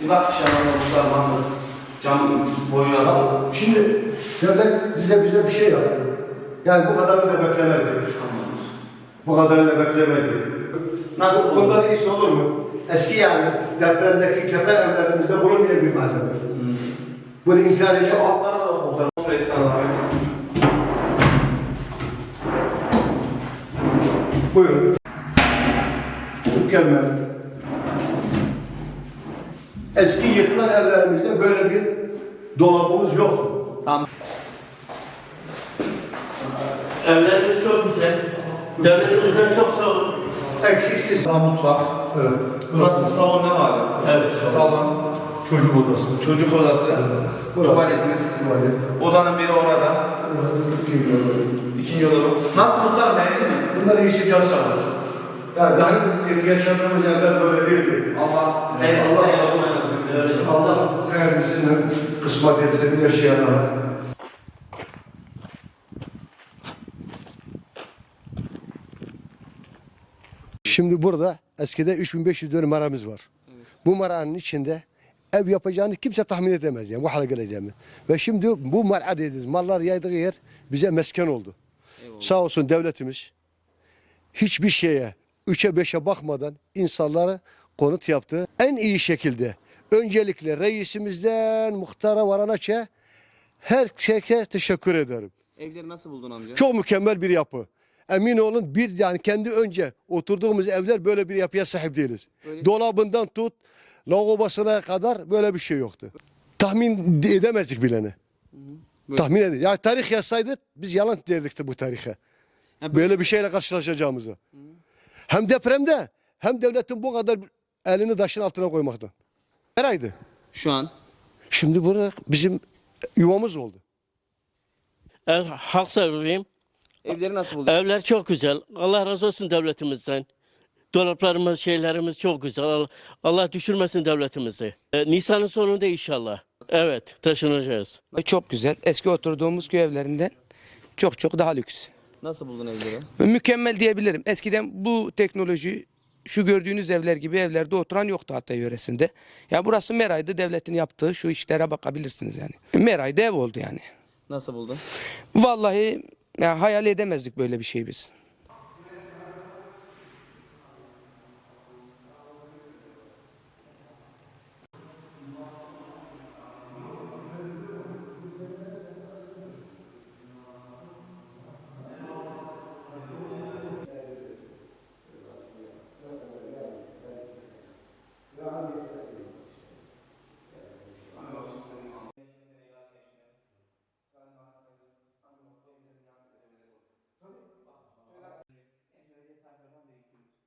Bir bak şey dışarıda nasıl cam boyu nasıl? Şimdi devlet bize bize bir şey yaptı. Yani bu kadarını da beklemezdik. Bu kadarını da beklemezdik. Nasıl olur? Bundan iyisi olur mu? Eski yani depremdeki kefen evlerimizde bulunmayan bir malzeme. Hmm. Bunu inkar ediyor. Şu altlara da. Buyurun. Mükemmel. Eski yıkılan evlerimizde böyle bir dolabımız yoktu. Tamam. Evlerimiz çok güzel. Devletimizden çok sağ olun. Eksiksiz. Mutfak. Evet. Burası salon ne var? Evet. Salon, Çocuk odası. çocuk odası, Burası. tuvaletimiz. Tuvalet. Odanın biri orada. Bilir? İkinci oda bu. Nasıl muhtar beğendin mi? Bunlar iyisi yasa. Yani daha önceki yaşadığımız evler böyle değildi. Allah Allah- ben size Allah- yaşamanız. Allah kendisini kısmet etse bir yaşayanlara. Şimdi burada eskide 3500 dönüm aramız var. Bu maranın içinde ev yapacağını kimse tahmin edemez yani bu hale geleceğimi. Ve şimdi bu mara dediğimiz mallar yaydığı yer bize mesken oldu. Sağ olsun devletimiz hiçbir şeye üçe beşe bakmadan insanlara konut yaptı. En iyi şekilde öncelikle reisimizden muhtara varanaça her şeye teşekkür ederim. Evleri nasıl buldun amca? Çok mükemmel bir yapı. Emin olun bir yani kendi önce oturduğumuz evler böyle bir yapıya sahip değiliz. Öyle- Dolabından tut lavabosuna kadar böyle bir şey yoktu. Tahmin edemezdik bileni. Böyle- Tahmin edin. Ya tarih yazsaydı biz yalan derdik bu tarihe. Ha, Böyle bir şeyle karşılaşacağımızı. Hem depremde hem devletin bu kadar elini taşın altına koymaktan. Nereydi? Şu an Şimdi burada bizim yuvamız oldu. Ev, halk sevgiliyim. evleri nasıl buldun? Evler çok güzel. Allah razı olsun devletimizden. Dolaplarımız, şeylerimiz çok güzel. Allah, düşürmesin devletimizi. E, Nisan'ın sonunda inşallah. Evet, taşınacağız. Çok güzel. Eski oturduğumuz köy evlerinden çok çok daha lüks. Nasıl buldun evleri? Mükemmel diyebilirim. Eskiden bu teknoloji şu gördüğünüz evler gibi evlerde oturan yoktu hatta yöresinde. Ya burası Meray'da devletin yaptığı şu işlere bakabilirsiniz yani. Meray'da ev oldu yani. Nasıl buldun? Vallahi ya hayal edemezdik böyle bir şey biz.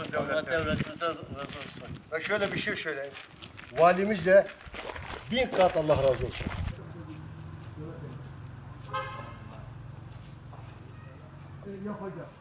olsun Allah devletten. devletimize razı olsun. Ve şöyle bir şey söyleyeyim. Valimiz de bin kat Allah razı olsun. Yapacak.